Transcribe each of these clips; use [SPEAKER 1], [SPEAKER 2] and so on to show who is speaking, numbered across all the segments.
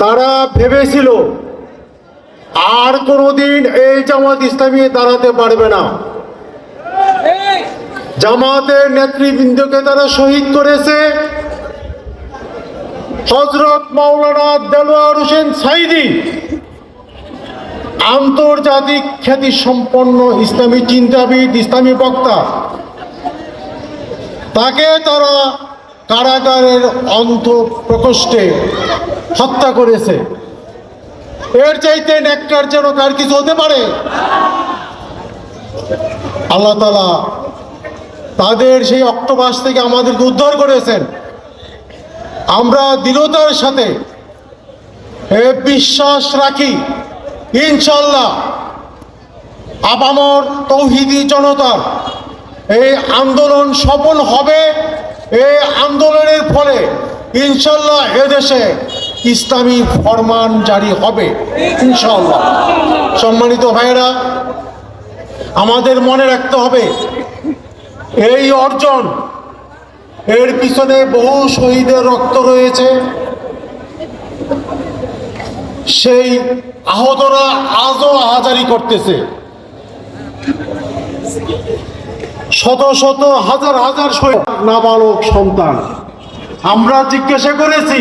[SPEAKER 1] তারা ভেবেছিল আর কোনোদিন এই জামাত ইসলামী দাঁড়াতে পারবে না। জামাতের নেতৃবৃন্দকে তারা শহীদ করেছে। হজরত মাওলানা দেলোয়ার হোসেন সাইদি আন্তর্জাতিক খ্যাতি সম্পন্ন ইসলামী চিন্তাবিদ, ইসলামী বক্তা। তাকে তারা কারাগারের অন্ত প্রকোষ্ঠে হত্যা করেছে। এর চাইতে ন্যাক্কারজনক আর কিছু হতে পারে? আল্লাহ তালা তাদের সেই অক্টোবাস থেকে আমাদেরকে উদ্ধার করেছেন। আমরা দৃঢ়তার সাথে বিশ্বাস রাখি ইনশাল্লাহ আবামর তৌহিদি জনতার এই আন্দোলন সফল হবে এই আন্দোলনের ফলে ইনশাল্লাহ এদেশে ইসলামী ফরমান জারি হবে ইনশাল্লাহ সম্মানিত ভাইয়েরা, আমাদের মনে রাখতে হবে, এই অর্জন এর পিছনে বহু শহীদের রক্ত রয়েছে। সেই আহতরা আজও আহাজারি করতেছে। শত শত হাজার হাজার নাবালক সন্তান। আমরা জিজ্ঞাসা করেছি,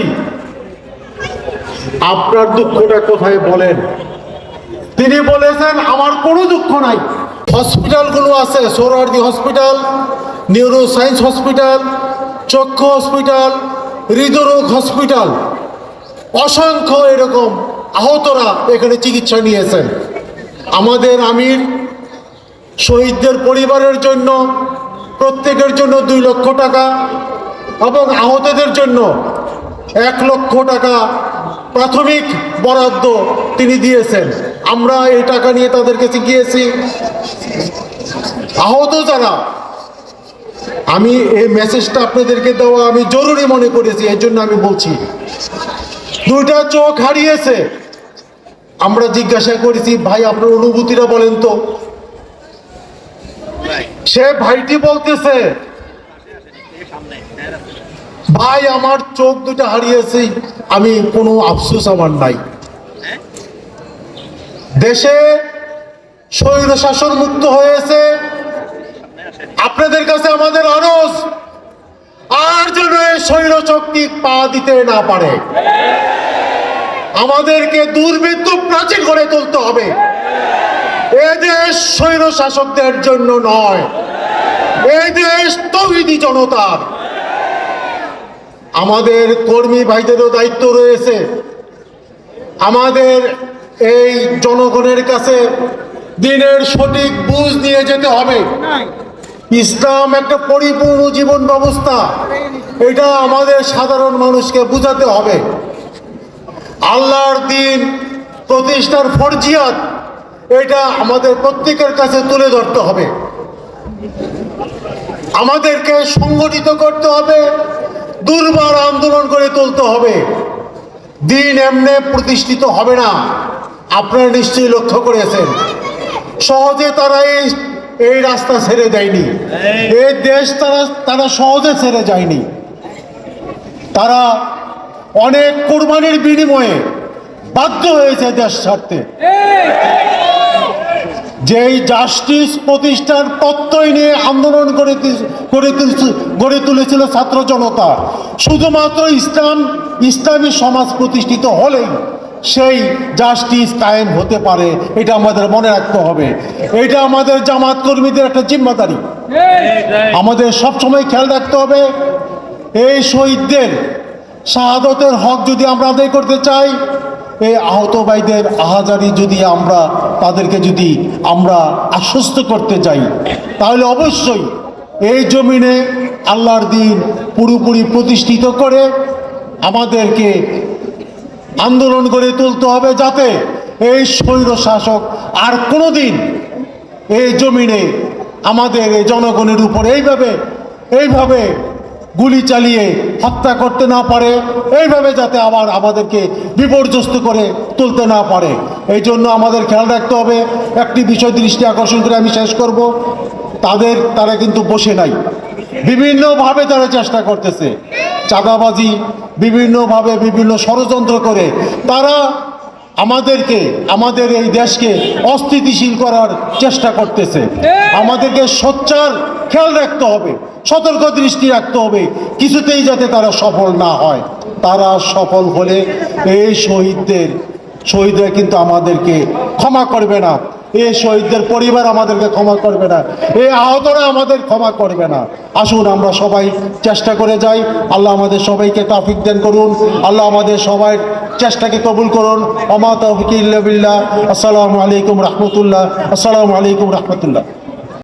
[SPEAKER 1] আপনার দুঃখটা কোথায় বলেন? তিনি বলেছেন, আমার কোনো দুঃখ নাই। হসপিটালগুলো আছে Suhrawardy hospital neuroscience hospital, চক্ষু হসপিটাল, হৃদরোগ হসপিটাল। অসংখ্য এরকম আহতরা এখানে চিকিৎসা নিয়েছেন। আমাদের আমির শহীদদের পরিবারের জন্য, প্রত্যেকের জন্য দুই লক্ষ টাকা এবং আহতদের জন্য এক লক্ষ টাকা প্রাথমিক বরাদ্দ তিনি দিয়েছেন। আমরা এই টাকা নিয়ে তাদের কাছে গিয়েছি আহত যারা, আমি এই মেসেজটা আপনাদেরকে দেওয়া আমি জরুরি মনে করেছি, এর জন্য আমি বলছি। দুইটা চোখ হারিয়েছে। আমরা জিজ্ঞাসা করেছি, ভাই, আপনার অনুভূতিটা বলেন তো। সে ভাইটি বলতেছে, ভাই, আমার চোখ দুটা হারিয়েছি, আমি কোনো আফসোস আমার নাই। দেশে স্বৈর শাসন মুক্ত হয়েছে। আপনাদের কাছে আমাদের আরজ আর যেন স্বৈর শক্তি পা দিতে না পারে। আমাদেরকে দুর্বৃত্ত প্রাচীর করে তুলতে হবে। দেশ স্বৈর শাসকদের জন্য নয়। এই দেশ তৌহিদি জনতার। আমাদের কর্মী ভাইদেরও দায়িত্ব রয়েছে। আমাদের এই জনগণের কাছে দিনের সঠিক বুঝ নিয়ে যেতে হবে। ইসলাম একটা পরিপূর্ণ জীবন ব্যবস্থা। এটা আমাদের সাধারণ মানুষকে বুঝাতে হবে। আল্লাহর দিন প্রতিষ্ঠার ফরজিয়াত এটা আমাদের প্রত্যেকের কাছে তুলে ধরতে হবে। আমাদেরকে সংগঠিত করতে হবে দুর্বার আন্দোলন করে তুলতে হবে। দিন এমনি প্রতিষ্ঠিত হবে না। আপনারা নিশ্চয়ই লক্ষ্য করেছেন। সহজে তারা এই এই রাস্তা ছেড়ে দেয়নি। এই। দেশ তারা তারা সহজে ছেড়ে যায়নি। তারা অনেক কোরবানির বিনিময়ে বাধ্য হয়েছে দেশ ছাড়তে। যেই জাস্টিস প্রতিষ্ঠার প্রত্যয় নিয়ে আন্দোলন করে গড়ে তুলেছিল ছাত্র জনতা, শুধুমাত্র ইসলাম, ইসলামী সমাজ প্রতিষ্ঠিত হলেই সেই জাস্টিস কায়েম হতে পারে, এটা আমাদের মনে রাখতে হবে। এটা আমাদের জামাত কর্মীদের একটা জিম্মাদারি। আমাদের সবসময় খেয়াল রাখতে হবে, এই শহীদদের শাহাদতের হক যদি আমরা আদায় করতে চাই এই আহত ভাইদের আহাজারি যদি আমরা, তাদেরকে যদি আমরা আশ্বস্ত করতে চাই তাহলে অবশ্যই এই জমিনে আল্লাহর দিন পুরোপুরি প্রতিষ্ঠিত করে আমাদেরকে আন্দোলন করে তুলতে হবে যাতে এই স্বৈর শাসক আর কোনোদিন এই জমিনে আমাদের এই জনগণের উপর এইভাবে এইভাবে গুলি চালিয়ে হত্যা করতে না পারে, এইভাবে যাতে আবার আমাদেরকে বিপর্যস্ত করে তুলতে না পারে। এই জন্য আমাদের খেয়াল রাখতে হবে, একটি বিষয় দৃষ্টি আকর্ষণ করে আমি শেষ করব। তাদের, তারা কিন্তু বসে নাই। বিভিন্নভাবে তারা চেষ্টা করতেছে। চাঁদাবাজি, বিভিন্নভাবে বিভিন্ন ষড়যন্ত্র করে। তারা আমাদেরকে, আমাদের এই দেশকে অস্থিতিশীল করার চেষ্টা করতেছে। আমাদেরকে সোচ্চার খেয়াল রাখতে হবে। সতর্ক দৃষ্টি রাখতে হবে। কিছুতেই যাতে তারা সফল না হয়। তারা সফল হলে এই শহীদদের, শহীদরা কিন্তু আমাদেরকে ক্ষমা করবে না। এই শহীদদের পরিবার আমাদেরকে ক্ষমা করবে না। এই আহতরা আমাদের ক্ষমা করবে না। আসুন আমরা সবাই চেষ্টা করে যাই। আল্লাহ আমাদের সবাইকে তাফিক দেন করুন। আল্লাহ আমাদের সবাই চেষ্টাকে কবুল করুন। অমা তৌফিক আসসালামু আলাইকুম রহমতুল্লাহ। আসসালামু আলাইকুম রহমতুল্লাহ।